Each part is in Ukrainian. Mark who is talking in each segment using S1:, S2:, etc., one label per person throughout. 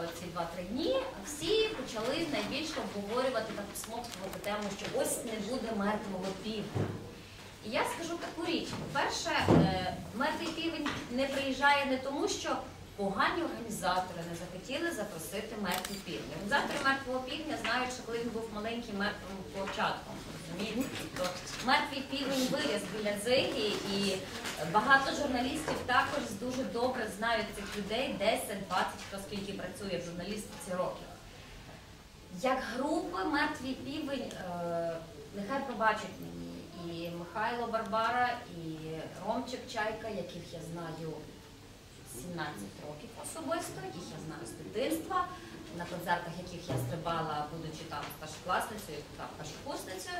S1: за ці 2-3 дні всі почали найбільше обговорювати та посмоктувати тему, що ось не буде мертвого півня. І я скажу таку річ: по-перше, е, мертвий півень не приїжджає не тому, що погані організатори не захотіли запросити мертвий півня. Організатори мертвого півня знають, що коли він був маленьким мертвим початком. Розумієте? Тобто мертвий півень виріс біля Зиги, і багато журналістів також дуже добре знають цих людей, 10-20, хто скільки працює в журналістиці років. Як групи мертвий півень, е, нехай пробачать мені і Михайло Барбара, і Ромчик Чайка, яких я знаю 17 років особисто, яких я знаю з дитинства, на концертах яких я стрибала, будучи там старшокласницею, там першокурсницею.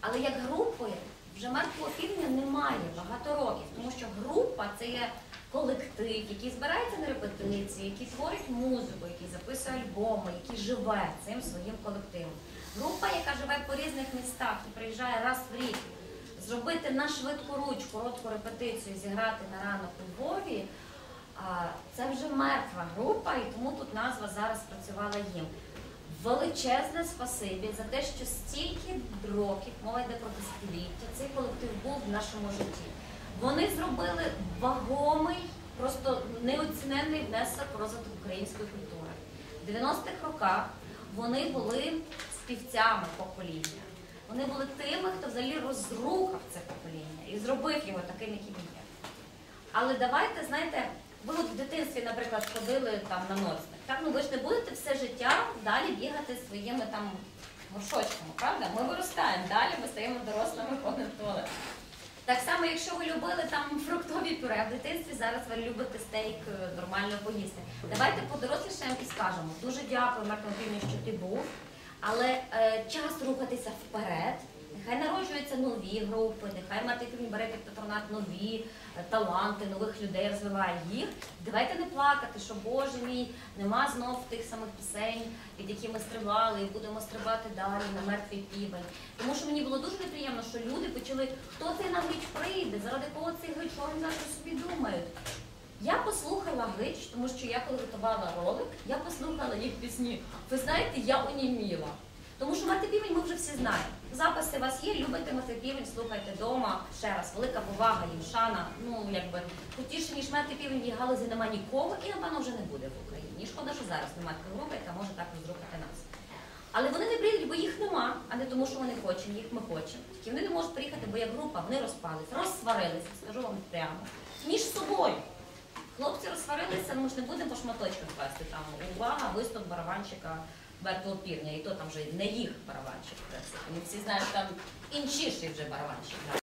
S1: Але як групи вже мертвого півня немає багато років, тому що група це є колектив, який збирається на репетиції, який творить музику, який записує альбоми, який живе цим своїм колективом. Група, яка живе по різних містах і приїжджає раз в рік, зробити на швидку руч коротку репетицію, зіграти на ранок у Львові. Це вже мертва група, і тому тут назва зараз працювала їм. Величезне спасибі за те, що стільки років, мова йде про десятиліття, цей колектив був в нашому житті. Вони зробили вагомий, просто неоціненний внесок розвиток української культури. В 90-х роках вони були співцями покоління. Вони були тими, хто взагалі розрухав це покоління і зробив його таким, яким є. Але давайте, знаєте, ви от в дитинстві, наприклад, ходили там на ноцник. Так, ну ви ж не будете все життя далі бігати своїми там горшочками, правда? Ми виростаємо далі, ми стаємо дорослими, ходимо в туалет. Так само, якщо ви любили там фруктові пюре в дитинстві, зараз ви любите стейк е, нормально поїсти. Давайте подорослішаємо і скажемо дуже дякую, Мартин Півні, що ти був. Але е, час рухатися вперед. Нехай народжуються нові групи, нехай Мартин Півні бере під патронат нові е, таланти, нових людей, розвиває їх. Давайте не плакати, що Боже мій, нема знов тих самих пісень, від яких ми стрибали, і будемо стрибати далі на мертвий півень. Тому що мені було дуже неприємно, що люди почали, хто цей нам гич прийде, заради кого цей що вони зараз собі думають. Я послухала гич, тому що я коли готувала ролик, я послухала їх пісні. Ви знаєте, я оніміла. Тому що півень ми вже всі знаємо. Записи у вас є, любите півень, слухайте вдома. Ще раз, велика повага, їм. Ну якби крутіше, ніж півень, в галузі нема нікого і напевно вже не буде в Україні. Шкода, що зараз немає групи, яка може так розрухати нас. Але вони не приїдуть, бо їх нема, а не тому, що вони хочемо, їх ми хочемо. Тільки вони не можуть приїхати, бо як група вони розпались, розсварилися, скажу вам прямо, між собою. Хлопці розсварилися, ну ми ж не будемо по шматочкам класти там. Увага, виступ барабанщика Півня, і то там вже не їх барабанщик. Ми всі знають, що там іншіший вже барабанщик.